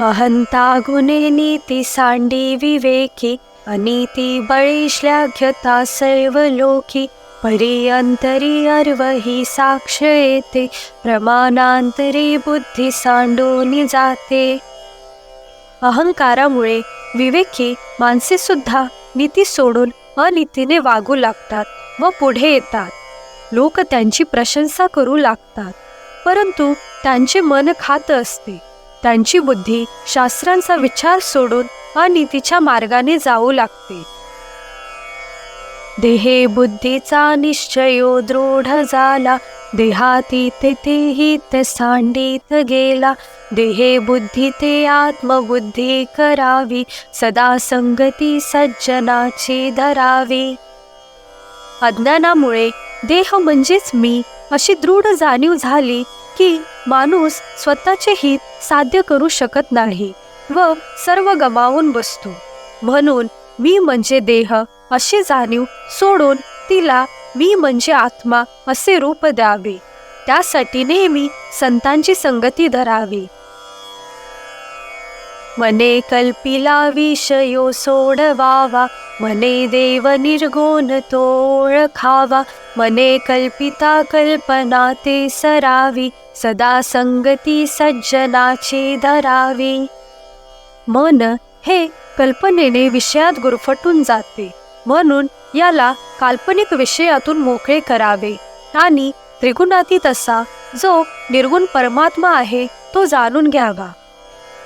अहंता गुणे नीती सांडी विवेकी अनीती बळीश्लाघ्यता सर्व लोकी परी अंतरी अर्वही साक्ष येते प्रमाणांतरी बुद्धी सांडून जाते. अहंकारामुळे विवेकी माणसे सुद्धा नीती सोडून अनितीने वागू लागतात व पुढे येतात. लोक त्यांची प्रशंसा करू लागतात परंतु त्यांचे मन खात असते. त्यांची बुद्धी शास्त्रांचा विचार सोडून अनितीच्या मार्गाने जाऊ लागते. देहे बुद्धीचा निश्चयो दृढ झाला. देहाती तेथेही ते सांडीत गेला. देहे बुद्धी ते आत्मबुद्धी करावी. सदा संगती सज्जनाची धरावी. अज्ञानामुळे देह म्हणजेच मी अशी दृढ जाणीव झाली की माणूस स्वतःचे हित साध्य करू शकत नाही व सर्व गमावून बसतो. म्हणून मी म्हणजे देह अशी जाणीव सोडून तिला मी म्हणजे आत्मा असे रूप द्यावे. त्यासाठी नेहमी संतांची संगती धरावी. मने कल्पिला विषयो सोडवावा. मने देव निर्गुण तो ओळखावा मने कल्पिता कल्पना ते सरावी सदा संगती सज्जनाची धरावी. मन हे कल्पनेने विषयात गुरफटून जाते. म्हणून याला काल्पनिक विषयातून मोकळे करावे. आणि त्रिगुणातीत असा जो निर्गुण परमात्मा आहे तो जाणून घ्यावा.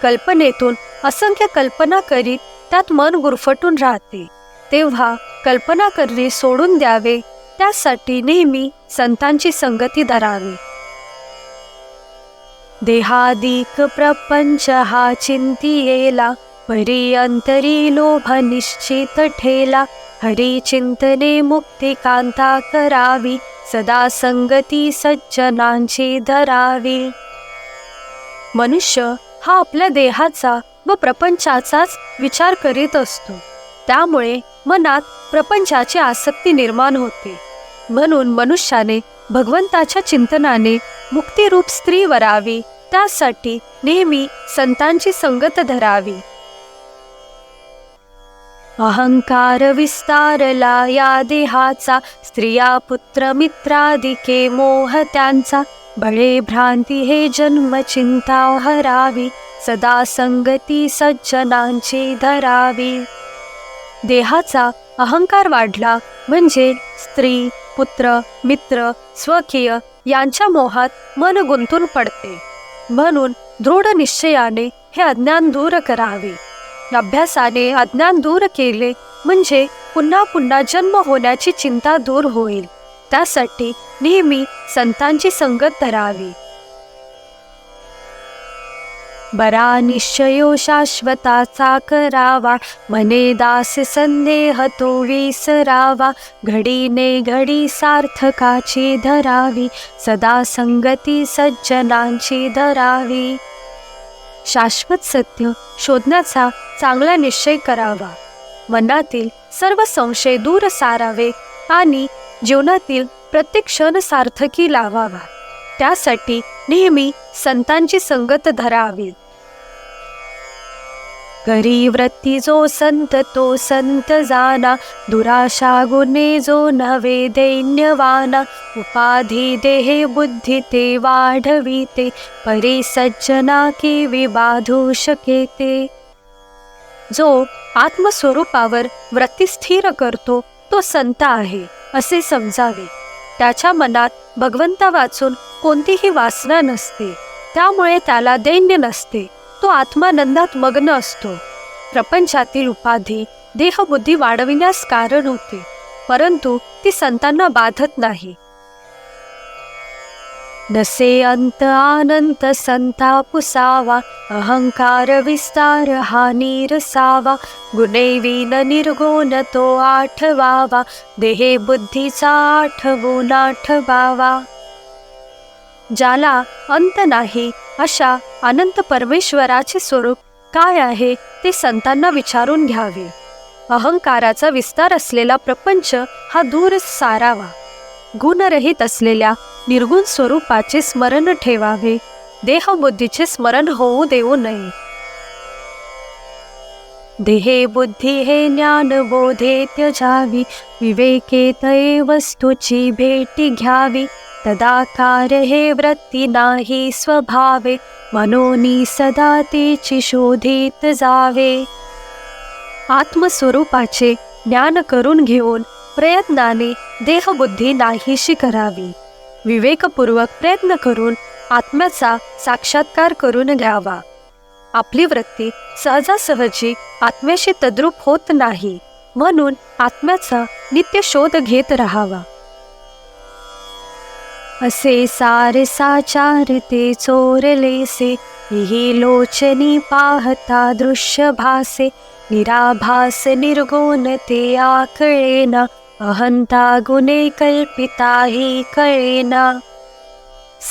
कल्पनेतून असंख्य कल्पना करीत त्यात मन गुरफटून राहते. तेव्हा कल्पना करणे सोडून द्यावे. त्यासाठी नेहमी संतांची संगती धरावी. देहादिक प्रपंच हा चिंती येला परी अंतरी लोभ निश्चित ठेला. हरी चिंतने मुक्ती कांता करावी सदा संगती सज्जनांची धरावी. मनुष्य हा आपल्या देहाचा व प्रपंचाचाच विचार करीत असतो. त्यामुळे मनात प्रपंचाची आसक्ती निर्माण होते. म्हणून मनुष्याने भगवंताच्या चिंतनाने मुक्तिरूप स्त्री वरावी त्यासाठी नेहमी संतांची संगत धरावी. अहंकार विस्तारला या देहाचा स्त्रिया पुत्र मित्रादिके मोह त्यांचा. बळे भ्रांती हे जन्म चिंता हरावी सदा संगती सज्जनांची धरावी. देहाचा अहंकार वाढला म्हणजे स्त्री पुत्र मित्र स्वकीय यांच्या मोहात मन गुंतून पडते. म्हणून दृढ निश्चयाने हे अज्ञान दूर करावे. अभ्यासाने अज्ञान दूर केले म्हणजे पुन्हा पुन्हा जन्म होण्याची चिंता दूर होईल. त्यासाठी नेहमी संतांची संगत धरावी. बरा निश्चयो शाश्वताचा करावा. मने दास संदेह तो विसरावा. घडीने घडी सार्थकाची धरावी. सदा संगती सज्जनांची धरावी. शाश्वत सत्य शोधण्याचा चांगला निश्चय करावा. मनातील सर्व संशय दूर सारावे आणि जीवनातील प्रत्येक क्षण सार्थकी लावावा. त्यासाठी नेहमी संतांची संगत धरावी. करी वृत्ती जो संत तो संत जाना. दुराशा गुणे जो नवे दैन्यवाना. उपाधी देहे बुद्धी ते वाढविते. परी सज्जना की विबाधू शकेते. जो आत्मस्वरूपावर वृत्ती स्थिर करतो तो संत आहे असे समजावे. त्याच्या मनात भगवंता वाचून कोणतीही वासना नसते. त्यामुळे त्याला दैन्य नसते. तो आत्मानंदात मग्न असतो. प्रपंचातील उपाधी देहबुद्धी वाढविण्यास कारण होते. परंतु ती संतांना बाधत नाही. नसे अंत अनंत संता पुसावा. अहंकार विस्तार हा निरसावा गुणे विन निर्गुण तो आठवावा. देहे बुद्धीचा आठवून आठवावा. ज्याला अंत नाही अशा अनंत परमेश्वराचे स्वरूप काय आहे ते संतांना विचारून घ्यावे. अहंकाराचा विस्तार असलेला प्रपंच हा दूर सारावा. गुणरहित असलेल्या निर्गुण स्वरूपाचे स्मरण ठेवावे. देहबुद्धीचे स्मरण होऊ देऊ नये. देहे बुद्धी हे ज्ञान बोधे त्यजावी विवेके तये वस्तूची भेटी घ्यावी. तदाकार हे वृत्ती नाही स्वभावे मनोनी सदा तेची शोधित जावे। आत्मस्वरूपाचे ज्ञान करून घेऊन प्रयत्नाने देहबुद्धी नाहीशी करावी. विवेकपूर्वक प्रयत्न करून आत्म्याचा साक्षात्कार करून घ्यावा. आपली वृत्ती सहजासहजी आत्म्याशी तद्रूप होत नाही म्हणून आत्म्याचा नित्य शोध घेत राहावा. असे सारे साचार ते चोरलेसे ही लोचनी पाहता दृश्य भासे निराभास निर्गुण ते आकळेना अहंता गुणे कल्पिता ही कळेना.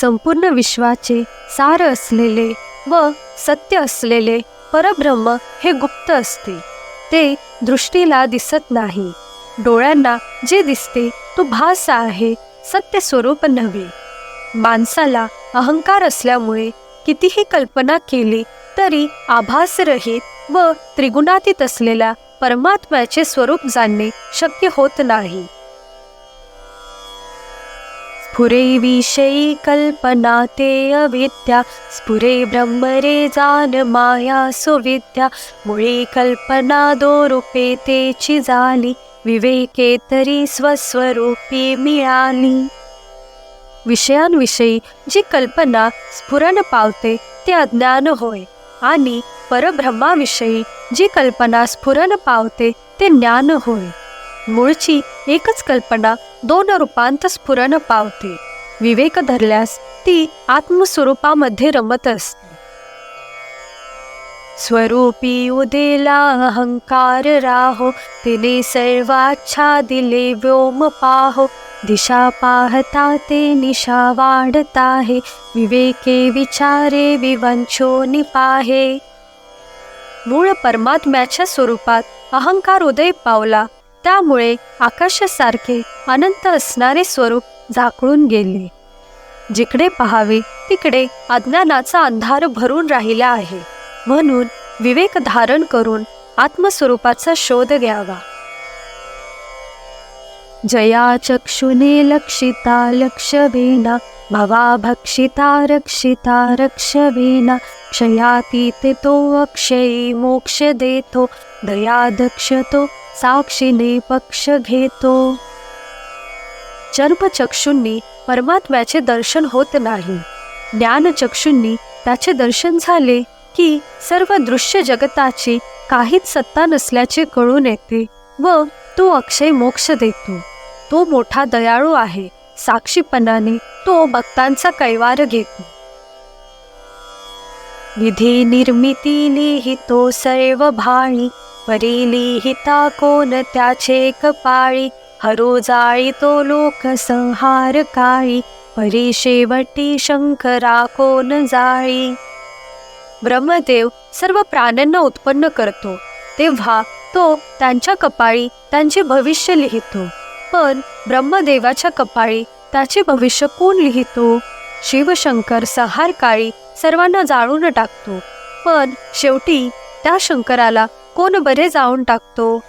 संपूर्ण विश्वाचे सार असलेले व सत्य असलेले परब्रह्म हे गुप्त असते. ते दृष्टीला दिसत नाही. डोळ्यांना जे दिसते तो भास आहे. सत्य स्वरूप नव्हे. माणसाला अहंकार असल्यामुळे कितीही कल्पना केली तरी आभासरहित व त्रिगुणातीत असलेल्या परमात्म्याचे स्वरूप जाणणे शक्य होत नाही. स्फुरे विषयी कल्पना ते अविद्या स्फुरे ब्रह्म रे जान माया सुविद्या मुळे कल्पना दो रूपे तेची झाली विवेके तरी स्वस्वरूपी मिळाली. विषयांविषयी जी कल्पना स्फुरण पावते ते अज्ञान होय. आणि परब्रह्माविषयी जी कल्पना स्फुरण पावते ते ज्ञान होय. मूळची एकच कल्पना दोन रूपांत स्फुरण पावते. विवेक धरल्यास ती आत्मस्वरूपामध्ये रमत असते. स्वरूपी उदेला अहंकार राहो तिने सर्वाच्छा दिले व्योम पाहो. दिशा पाहता ते निशा वाढत आहे विवेके विचारे विवंचो निपाहे मूळ परमात्म्याच्या स्वरूपात अहंकार उदय पावला त्यामुळे आकाशासारखे अनंत असणारे स्वरूप झाकळून गेले. जिकडे पहावे तिकडे अज्ञानाचा अंधार भरून राहिला आहे. म्हणून विवेक धारण करून आत्मस्वरूपाचा शोध घ्यावा. जया चक्षुने लक्षिता लक्षवेना भवा भक्षिता रक्षिता रक्षवेना क्षयातीत तो अक्षयी मोक्ष देतो. दया दक्षतो साक्षीने पक्ष घेतो. चर्मचक्षूंनी परमात्म्याचे दर्शन होत नाही. ज्ञानचक्षूंनी त्याचे दर्शन झाले की सर्व दृश्य जगताची काहीच सत्ता नसल्याचे कळून येते व तो अक्षय मोक्ष देतो. तो मोठा दयाळू आहे साक्षीपणाने तो भक्तांचा कैवार घेतो. विधी निर्मिती लिहितो सर्व भाणी परी लिहिता कोण त्याचे कपाळी हरो जाळी तो लोक संहार काळी परी शेवटी शंकरा कोण जाळी. ब्रह्मदेव सर्व प्राण्यांना उत्पन्न करतो. तेव्हा तो त्यांच्या कपाळी त्यांचे भविष्य लिहितो. पण ब्रह्मदेवाच्या कपाळी त्याचे भविष्य कोण लिहितो? शिवशंकर सहार काळी सर्वांना जाळून टाकतो. पण शेवटी त्या शंकराला कोण बरे जाळून टाकतो?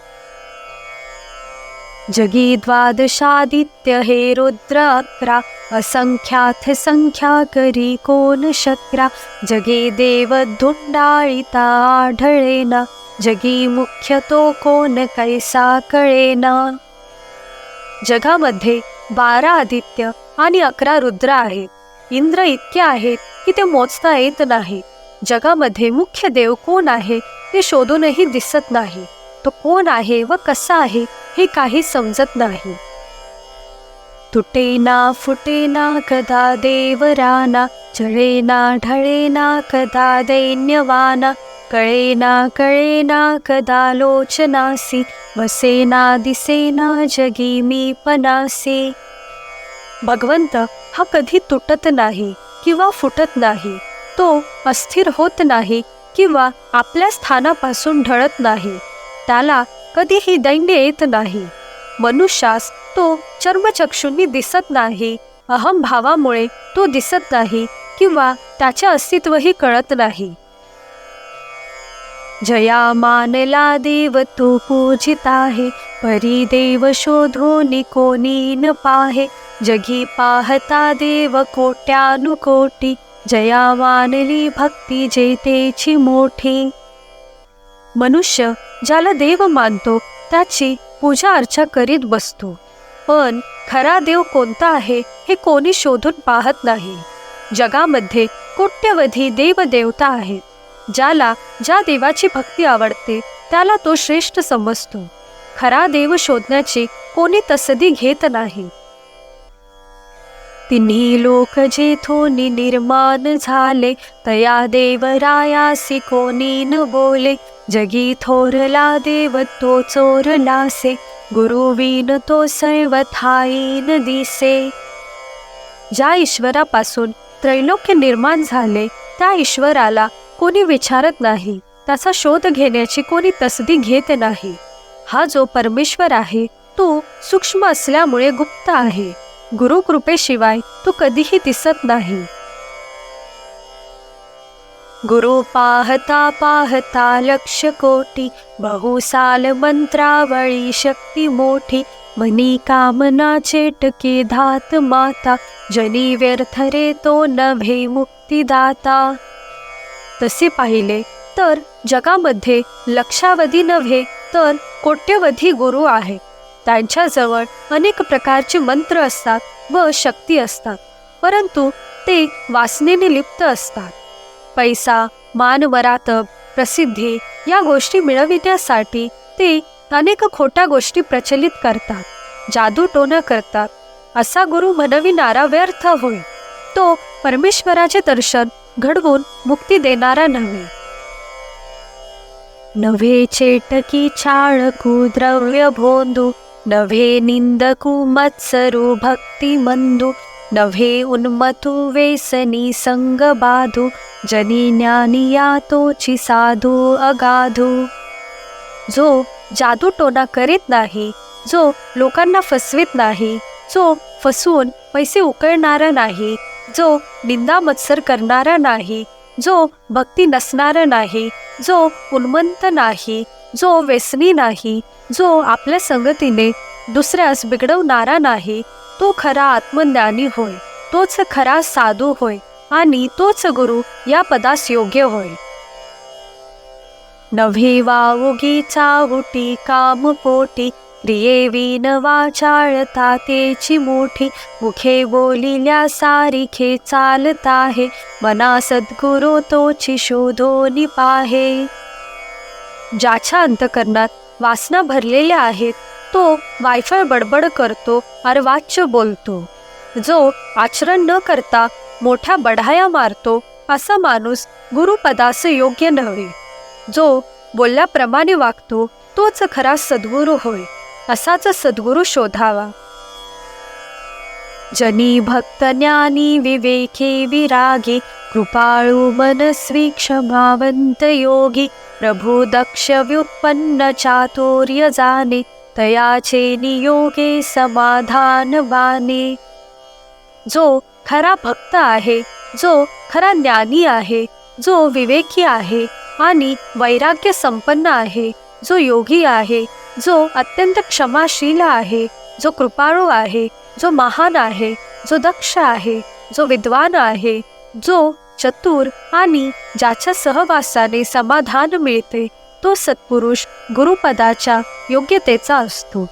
जगी द्वादशादित्य हे रुद्र अकरा असंख्याथ संख्या करी कोण शक्रा जगे देव धुंडाळिता आढळेना जगी मुख्य तो कोण कैसा कळेना जगामध्ये बारा आदित्य आणि अकरा रुद्र आहेत. इंद्र इतके आहेत की ते मोजता येत नाही. जगामध्ये मुख्य देव कोण आहे ते शोधूनही दिसत नाही. तो कोण आहे व कसा आहे हे काही समजत नाही. तुटेना फुटेना कदा देवराना चळेना ढळेना कदा दैन्यवाना कळेना कळेना कदा लोचनासी वसेना दिसेना जगी मी पनासी. भगवंत हा कधी तुटत नाही किंवा फुटत नाही. तो अस्थिर होत नाही किंवा आपल्या स्थानापासून ढळत नाही. त्याला कधीही दैन्य येत नाही. मनुष्यास तो चर्मचक्षुंनी दिसत नाही. अहमभावामुळे तो दिसत नाही किंवा त्याचे अस्तित्वही कळत नाही. जया मानला देव तू पूजित आहे. परी देव शोधून कोणी न पाहे. जगी पाहता देव कोट्यानुकोटी. जया मानली भक्ती जेतेची मोठी. मनुष्य ज्याला देव मानतो त्याची पूजा अर्चा करीत बसतो. पण खरा देव कोणता आहे हे कोणी शोधून पाहत नाही. जगामध्ये कोट्यवधी देवदेवता आहेत. ज्याला ज्या देवाची भक्ती आवडते त्याला तो श्रेष्ठ समजतो. खरा देव शोधण्याची कोणी तसदी घेत नाही. तिन्ही लोक जेथोनी निर्माण झाले तया देवरायासी कोणी न बोले. जगी थोरला देव तो चोरलासे गुरुवीन तो सर्व थाईन दिसे. ज्या ईश्वरापासून त्रैलोक्य निर्माण झाले त्या ईश्वराला कोणी विचारत नाही त्याचा शोध घेण्याची कोणी तसदी घेत नाही. हा जो परमेश्वर आहे तो सूक्ष्म असल्यामुळे गुप्त आहे. गुरुकृपेशिवाय तो कधीही दिसत नाही. गुरु पाहता पाहता लक्ष कोटी बहुसाल मंत्रावळी शक्ती मोठी. मनी कामना चेटके धात माता जनी व्यर्थ रे तो नव्हे मुक्तिदाता. तसे पाहिले तर जगामध्ये लक्षावधी नव्हे तर कोट्यवधी गुरु आहेत. त्यांच्याजवळ अनेक प्रकारचे मंत्र असतात व शक्ती असतात परंतु ते वासनेने लिप्त असतात. पैसा मान मरातब प्रसिद्धी या गोष्टी मिळविण्यासाठी ते अनेक खोट्या गोष्टी प्रचलित करतात जादू टोना करतात. असा गुरु म्हणविणारा व्यर्थ होय. तो परमेश्वराचे दर्शन घडवून मुक्ती देणारा नव्हे. नव्हे चेटकी छाळ कुद्रव्य भोंदू नव्हे निंदकु मत्सरु भक्ती मंदू नव्हे उन्मतू वेसनी संग जनी ज्ञानी या तोची साधू अगाधू। जो जादू टोना करीत नाही जो लोकांना फसवित नाही जो फसवून पैसे उकळणारा नाही जो निंदा मत्सर करणारा नाही जो भक्ती नसणारा नाही जो उन्मंत नाही जो व्यसनी नाही जो आपल्या संगतीने दुसऱ्यास बिघडवणारा नाही तो खरा आत्मज्ञानी होय तोच खरा साधू होय आणि तोच गुरु या पदास योग्य होय. नव्हे वावुगी चावटी काम पोटी प्रिये विन वाचाळता तेची मोठी मुखे बोलिल्या सारिखे चालता आहे मना सद्गुरु तोची शोधोनी पाहे. ज्याच्या अंतकरणात वासना भरलेल्या आहेत तो वायफळ बडबड करतो अर्वाच्य बोलतो. जो आचरण न करता मोठ्या बढाया मारतो असा माणूस गुरुपदास योग्य नव्हे. जो बोलल्याप्रमाणे वागतो तोच खरा सद्गुरू होय असाच सद्गुरू शोधावा. जनी भक्त ज्ञानी विवेके विरागी कृपाळू मनस्वी क्षमावंत योगी प्रभू दक्ष व्युत्पन्न चातुर्य जाने तयाचे नियोगे समाधान बाने जो खरा भक्त आहे जो खरा ज्ञानी आहे जो विवेकी आहे आणि वैराग्य संपन्न आहे जो योगी आहे जो अत्यंत क्षमाशील आहे जो कृपाळू आहे जो महान आहे जो दक्ष आहे जो विद्वान आहे जो चतुर आणि ज्याच्या सहवासाने समाधान मिळते तो सत्पुरुष गुरुपदाच्या योग्यतेचा असतो.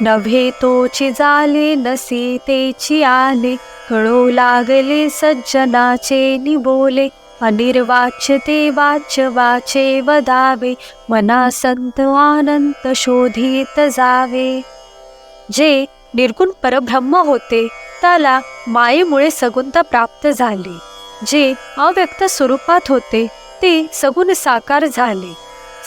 नव्हे तोची जाले नसे तेची आले कळू लागले सज्जनाचे निबोले अनिर्वाच्य ते वाच्य वाचे वदावे मना संत आनंत शोधित जावे. जे निर्गुण परब्रह्म होते भक्ताला मायेमुळे सगुणता प्राप्त झाली. जे अव्यक्त स्वरूपात होते ते सगुण साकार झाले.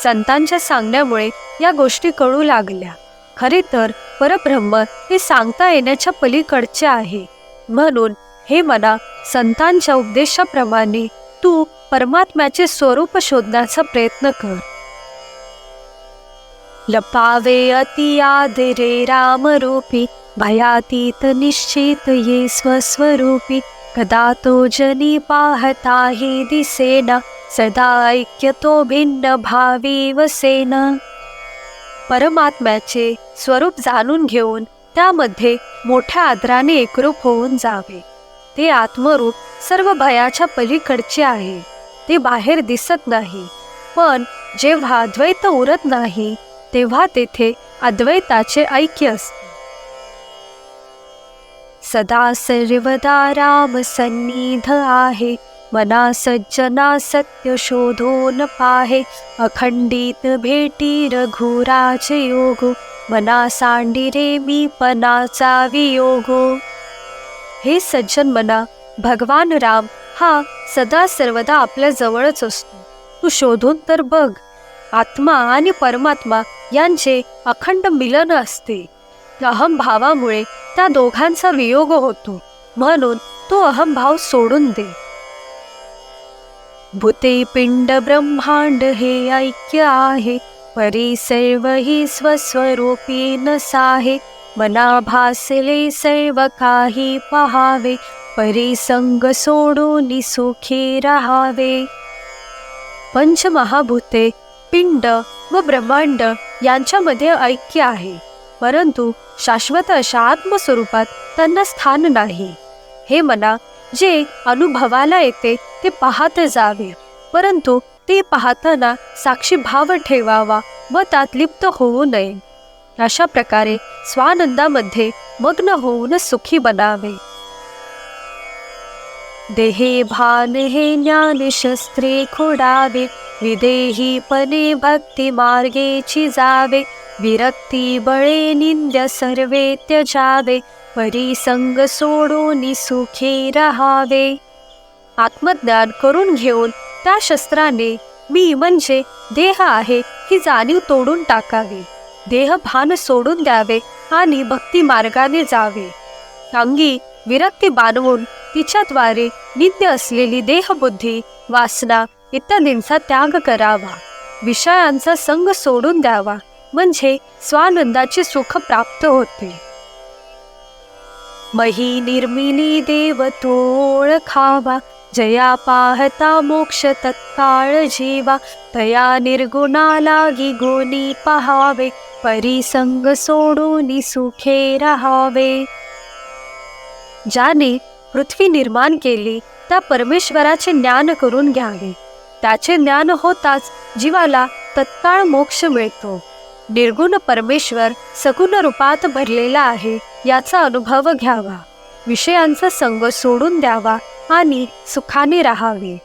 संतांच्या सांगण्यामुळे या गोष्टी कळू लागल्या. खरे तर परब्रह्म हे सांगता येण्याच्या पलीकडचे आहे. म्हणून हे मना संतांच्या उपदेशाप्रमाणे तू परमात्म्याचे स्वरूप शोधण्याचा प्रयत्न कर. लपावे अति आदरे रामरूपी भयातीत निश्चित ये स्वस्वरूपी कदा तो जनी पाहता हि दिसेन सदा ऐक्यतो भिन्न भावी वसेन. परमात्म्याचे स्वरूप जाणून घेऊन त्यामध्ये मोठ्या आदराने एकरूप होऊन जावे. ते आत्मरूप सर्व भयाच्या पलीकडचे आहे. ते बाहेर दिसत नाही. पण जेव्हा द्वैत उरत नाही तेव्हा तेथे अद्वैताचे ऐक्य असते. सदा सर्वदा राम सन्निध आहे. मना सज्जना सत्य शोधून पाहे अखंडित भेटी रघुराज योग. मना सांडी रे मी पणाचा वियोगो. हे सज्जन मना भगवान राम हा सदा सर्वदा आपल्या जवळच असतो. तू शोधून तर बघ. आत्मा आणि परमात्मा यांचे अखंड मिलन असते. अहमभावामुळे त्या दोघांचा वियोग होतो. म्हणून तो अहमभाव सोडून दे. भूते पिंड ब्रह्मांड हे ऐक्य आहे. परी सर्व ही स्वस्वरूपी नसाहे मना भासले सर्व काही पहावे. परी संग सोडून सुखी राहावे. पंचमहाभूते पिंड व ब्रह्मांड यांच्यामध्ये ऐक्य आहे. परंतु शाश्वत अशा आत्मस्वरूपात त्यांना स्थान नाही. हे मना जे अनुभवाला येते ते पाहत जावे. परंतु ते पाहताना साक्षी भाव ठेवावा व त्यात लिप्त होऊ नये. अशा प्रकारे स्वानंदामध्ये मग्न होऊन सुखी बनावे. देहे भान हे ज्ञान शस्त्रे खोडावे विदेहीपणे भक्ती मार्गेची जावे विरक्ती बळे निंद्य सर्वे त्यजावे परिसंग सोडून सुखी राहावे. आत्मज्ञान करून घेऊन त्या शस्त्राने मी म्हणजे देह आहे ही जाणीव तोडून टाकावी. देह भान सोडून द्यावे आणि भक्ती मार्गाने जावे. अंगी विरक्ती बांधवून तिच्याद्वारे नित्य असलेली देहबुद्धी वासना इत्यादींचा त्याग करावा. विषयांचा संग सोडून द्यावा. म्हणजे स्वानंदाचे सुख प्राप्त होते. मही निर्मिली देव तोळ खावा जया पाहता मोक्ष तत्काळ जीवा तया निर्गुणा लागी गुणी पहावे परिसंग सोडून सुखे राहावे. ज्याने पृथ्वी निर्माण केली त्या परमेश्वराचे ज्ञान करून घ्यावे. त्याचे ज्ञान होताच जीवाला तत्काळ मोक्ष मिळतो. निर्गुण परमेश्वर सगुण रूपात भरलेला आहे याचा अनुभव घ्यावा. विषयांचा संग सोडून द्यावा आणि सुखाने राहावे.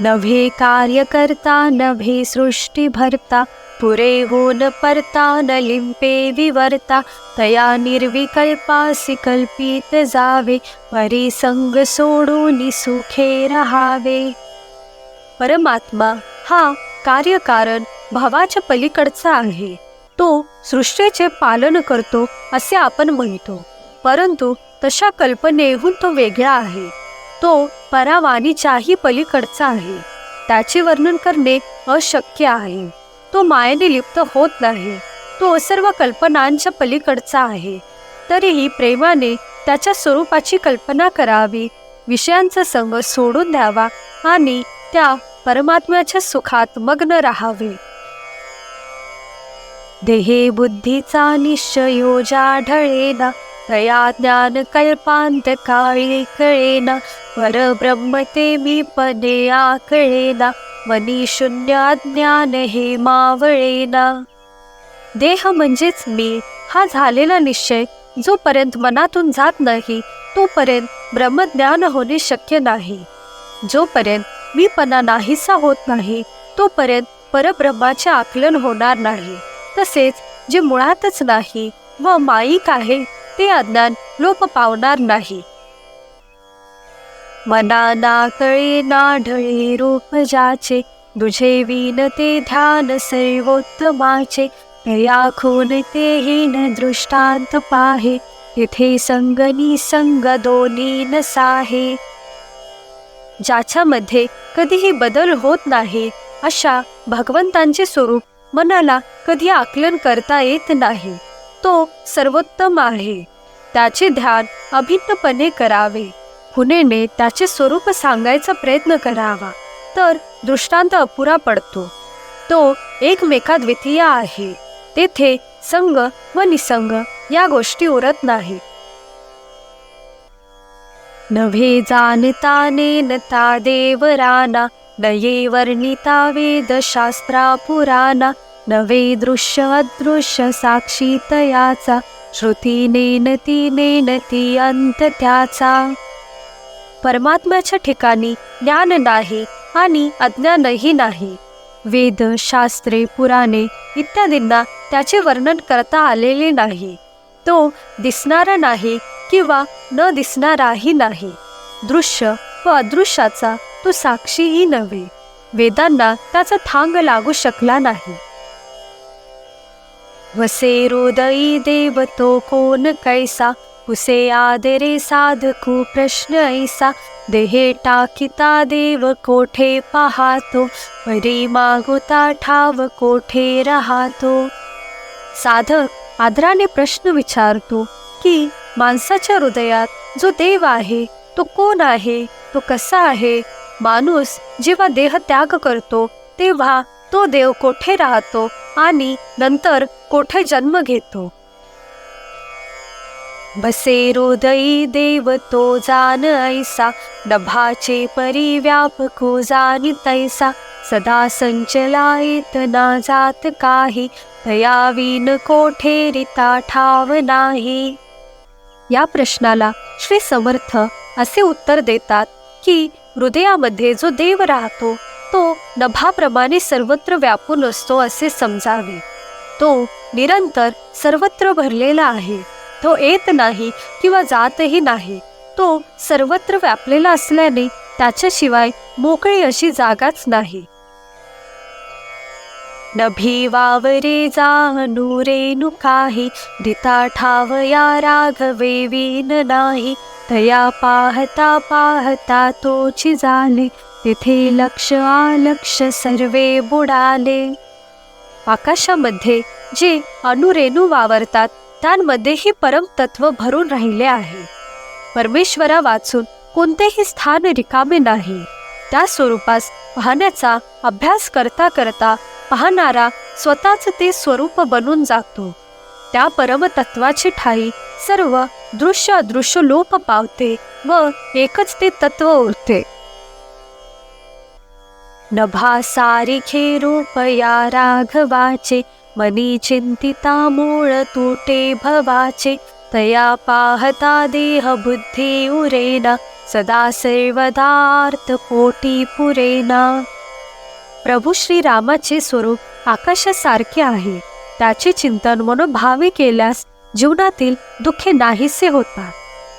नव्हे कार्य करता नव्हे सृष्टी भरता पुरे होऊन परता न लिंपे विवर्ता तया निर्विकल्पासी कल्पित जावे परिसंग सोडून सुखे राहावे. परमात्मा हा कार्यकारण भावाच्या पलीकडचा आहे. तो सृष्टीचे पालन करतो असे आपण म्हणतो. परंतु तशा कल्पनेहून तो वेगळा आहे. तो परावाणीच्याही पलीकडचा आहे. त्याचे वर्णन करणे अशक्य आहे. तो मायेने लिप्त होत नाही. तो सर्व कल्पनांच्या पलीकडचा आहे. तरीही प्रेमाने त्याच्या स्वरूपाची कल्पना करावी विषयांचा संग सोडून द्यावा आणि त्या परमात्म्याच्या सुखात मग्न राहावे. देहे बुद्धीचा निश्चयो जाढळेना तया ज्ञान कल्पांत काळी कळेना परब्रह्म ते मी पदे आकळेना मनी शून्य ज्ञान हे मावळेना. देह म्हणजेच मी हा झालेला निश्चय जोपर्यंत मनातून जात नाही तोपर्यंत ब्रह्मज्ञान होणे शक्य नाही. जोपर्यंत मीपणा नाहीसा होत नाही तोपर्यंत परब्रह्माचे आकलन होणार नाही. तसेच जे मुळातच नाही व माईक आहे ते अज्ञान लोप पावणार नाही. मनाना कळे ना ढळे रूप जाचे दुझे विन ते ध्यान सर्वोत्तमाचे तया खून ते हीन दृष्टांत पाहे तिथे संग निसंग दोन्ही नसाहे. ज्याच्यामध्ये कधीही बदल होत नाही अशा भगवंतांचे स्वरूप मनाला कधी आकलन करता येत नाही. तो सर्वोत्तम आहे. त्याचे ध्यान अभिन्नपणे करावे. खुनेने त्याचे स्वरूप सांगायचा प्रयत्न करावा तर दृष्टांत अपुरा पडतो. तो एकमेकाद्वितीय आहे. तेथे संग व निसंग या गोष्टी उरत नाही. नव्हे जाणता नेनता देवराना नये वर्णिता वेदशास्त्रा पुराणा नवे दृश्य अदृश्य साक्षी तयाचा श्रुतीनेन ती अंत त्याचा. परमात्म्याच्या ठिकाणी ज्ञान नाही आणि अज्ञानही नाही. वेद शास्त्रे पुराणे इत्यादींना त्याचे वर्णन करता आलेले नाही. तो दिसणारा नाही किंवा न दिसणाराही नाही. दृश्य व अदृश्याचा तो साक्षीही नव्हे. वेदांना त्याचा थांग लागू शकला नाही. वसे हृदयी देव तो कोण कैसा? उसे आदरे साधकू प्रश्न ऐसा? देहे टाकिता देव कोठे पाहातो? परी मागुता ठाव कोठे राहतो? साधक आदराने प्रश्न विचारतो की माणसाच्या हृदयात जो देव आहे तो कोण आहे? तो कसा आहे? माणूस जेव्हा देह त्याग करतो तेव्हा तो देव कोठे राहतो आणि नंतर कोठे जन्म घेतो? बसे हृदयी देव तो जान ऐसा नभाचे परी व्यापको जानी तैसा सदा संचलायत ना जात काही दयावीन कोठे रिता ठाव नाही? या प्रश्नाला श्री समर्थ असे उत्तर देतात की हृदयामध्ये जो देव राहतो तो नभाप्रमाणे सर्वत्र व्यापून असतो असे समजावे. तो निरंतर सर्वत्र भरलेला आहे. तो येत नाही किंवा जातही नाही. तो सर्वत्र व्यापलेला असल्याने त्याच्याशिवाय मोकळी अशी जागाच नाही. नभी वावरे जाणू रेणू काही दिता ठावया राघवे वीन नाही. तया पाहता पाहता तोची झाले तिथे लक्ष आलक्ष सर्वे बुडाले. आकाशामध्ये जे अणुरेणू वावरतात त्यांमध्येही परमतत्व भरून राहिले आहे. परमेश्वरा वाचून कोणतेही स्थान रिकामे नाही. त्या स्वरूपास पाहण्याचा अभ्यास करता करता पाहणारा स्वतःच ते स्वरूप बनून जातो. त्या परमतत्वाची ठाई सर्व दृश्य अदृश्य लोप पावते व एकच ते तत्व उरते. नभा सारिखे रूपया राघवाचे मनी चिंतिता मूळ तुटे भवाचे तया पाहता देह बुद्धी उरेना सदा सर्वदार्थ पोटी पुरेना. प्रभू श्री रामाचे स्वरूप आकाशासारखे आहे. त्याचे चिंतन मनोभावे केल्यास जीवनातील दुःखे नाहीसे होतात.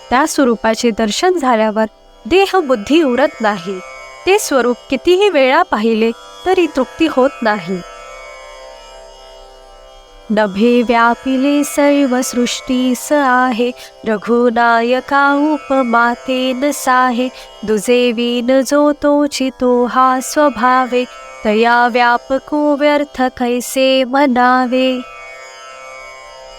त्या स्वरूपाचे दर्शन झाल्यावर देह बुद्धी उरत नाही. ते स्वरूप कितीही वेळा पाहिले तरी तृप्ती होत नाही. नभे व्यापिले सर्व सृष्टीस आहे. रघुनायका उपमातेन साहे. दुजे विन जो तो चितो हा स्वभावे तया व्यापको व्यर्थ कैसे म्हणावे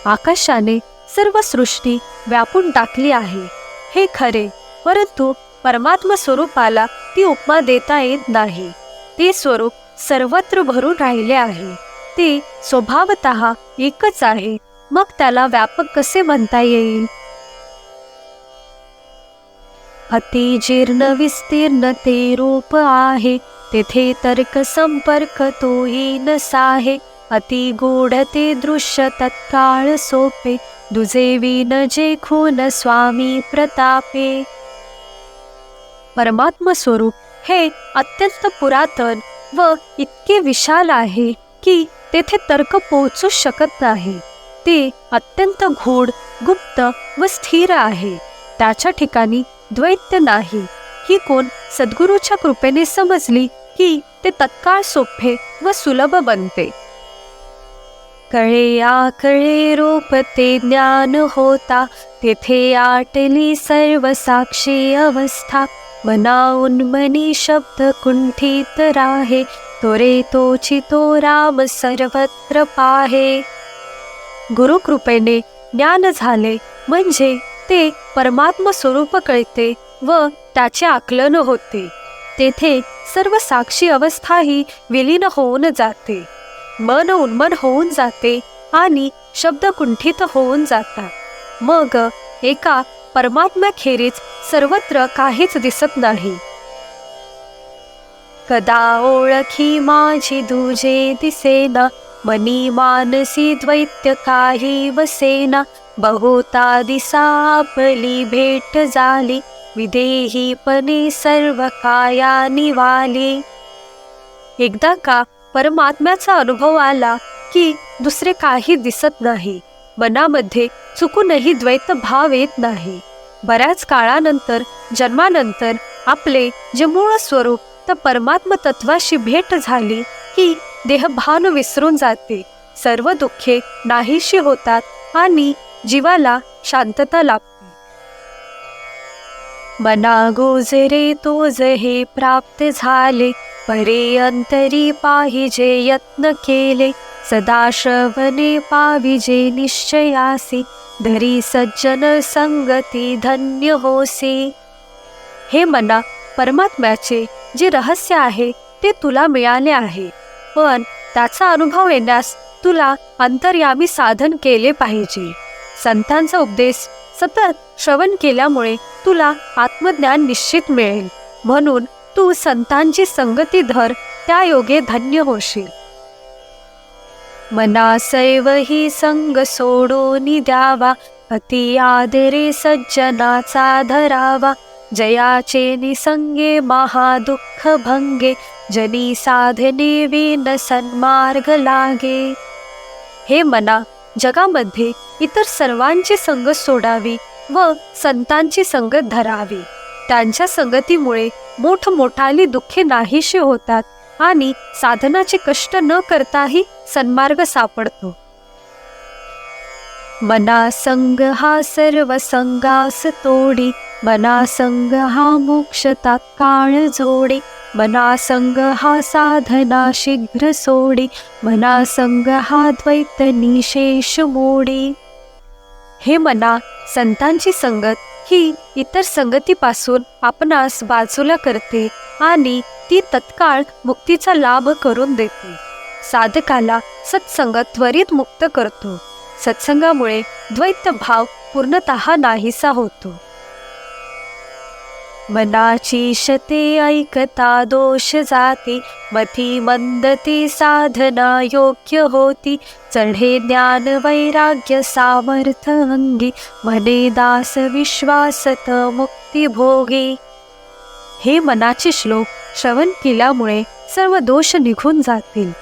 आकाशाने सर्व सृष्टी व्यापून टाकली आहे. हे खरे परंतु परमात्म स्वरूपाला ती उपमा देता येत नाही. ते स्वरूप सर्वत्र भरून राहिले आहे. ते स्वभावत एकच आहे. मग त्याला व्यापक कसे म्हणता येईल? अतिजीर्ण विस्तीर्ण ते रूप आहे. तेथे तर्क संपर्क तोही नसाहे. अति गूढ ते दृश्य तत्काळ सोपे. दुजे विन जे खून स्वामी प्रतापे. परमात्म स्वरूप हे अत्यंत पुरातन व इतके विशाल आहे की तेथे तर्क पोहोचू शकत नाही. ते अत्यंत घोड गुप्त व स्थिर आहे. त्याच्या ठिकाणी द्वैत्य नाही. ही कोण सद्गुरूच्या कृपेने समजली की ते तत्काळ सोपे व सुलभ बनते. कळे आकळे रूप ते ज्ञान होता तेथे आटली सर्व साक्षी अवस्था. मनाऊन मनी शब्द कुंठित राहे तोरे तोची तो राम सर्वत्र पाहे. गुरुकृपेने ज्ञान झाले म्हणजे ते परमात्म स्वरूप कळते व त्याचे आकलन होते. तेथे सर्व साक्षी अवस्थाही विलीन होऊन जाते. मन उन्मन होऊन जाते आणि शब्द कुंठित होऊन जातात. मग एका परमात्म्याखेरीज सर्वत्र काहीच दिसत नाही. कदा ओळखी माझी दुजे दिसेना मनी मानसी द्वैत्य काही वसेना बहुता दिसा आपली भेट झाली विदेहीपणे सर्व काया निवाली. एकदा का परमात्म्याचा अनुभव आला की दुसरे काही दिसत नाही. मनामध्ये चुकूनही द्वैत भाव येत नाही. बऱ्याच काळानंतर जन्मानंतर आपले जे मूळ स्वरूप तर परमात्म तत्वाशी भेट झाली की देहभान विसरून जाते. सर्व दुःखे नाहीशी होतात आणि जीवाला शांतता लाभते. मना गोजरे तोज हे प्राप्त झाले. परे अंतरी पाहिजे यत्न केले. सदा श्रवणे पाविजे निश्चयासी धरी सज्जन संगती धन्य होसी. हे मना परमात्म्याचे जे रहस्य आहे ते तुला मिळाले आहे. पण त्याचा अनुभव येण्यास तुला अंतर्यामी साधन केले पाहिजे. संतांचा उपदेश सतत श्रवण केल्यामुळे तुला आत्मज्ञान निश्चित मिळेल. म्हणून तू संतांची संगती धर त्या योगे धन्य होशील. मनासैव ही संग सोडून द्यावा अति आदरे सज्जनाचा धरावा. जयाचे निसंगे महादुःख भंगे जनी साधने विन सन्मार्ग लागे. हे मना जगामध्ये इतर सर्वांची संग सोडावी व संतांची संगत धरावी. त्यांच्या संगतीमुळे मोठमोठाली दुःखे नाहीशी होतात आणि साधनाचे कष्ट न करताही सन्मार्ग सापडतो. मना संग हा सर्व संगास तोडी मना संग हा मोक्ष तात्काळ जोडी मना संग हा साधना शीघ्र सोडी मना संग हा द्वैत निशेष मोडी. हे मना संतांची संगत ही इतर संगतीपासून आपणास बाजूला करते आणि ती तत्काळ मुक्तीचा लाभ करून देते. साधकाला सत्संग त्वरित मुक्त करतो. सत्संगामुळे द्वैत भाव पूर्णतः नाहीसा होतो. मनाची शते ऐकता दोष जाती मती मंदती साधना योग्य होती चढे ज्ञान वैराग्य सामर्थ अंगी मने दास विश्वासत मुक्ती भोगी. हे मनाचे श्लोक श्रवण केल्यामुळे सर्व दोष निघून जातील.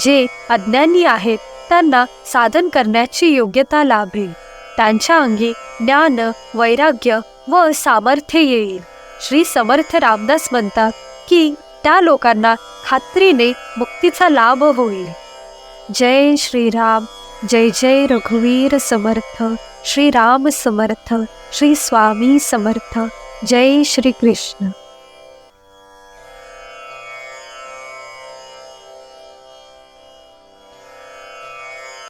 जे अज्ञानी आहेत त्यांना साधन करण्याची योग्यता लाभेल. त्यांच्या अंगी ज्ञान वैराग्य व सामर्थ्य येईल. श्री समर्थ रामदास म्हणतात की त्या लोकांना खात्रीने मुक्तीचा लाभ होईल. जय श्रीराम जय जय रघुवीर समर्थ श्रीराम समर्थ श्री स्वामी समर्थ जय श्री कृष्ण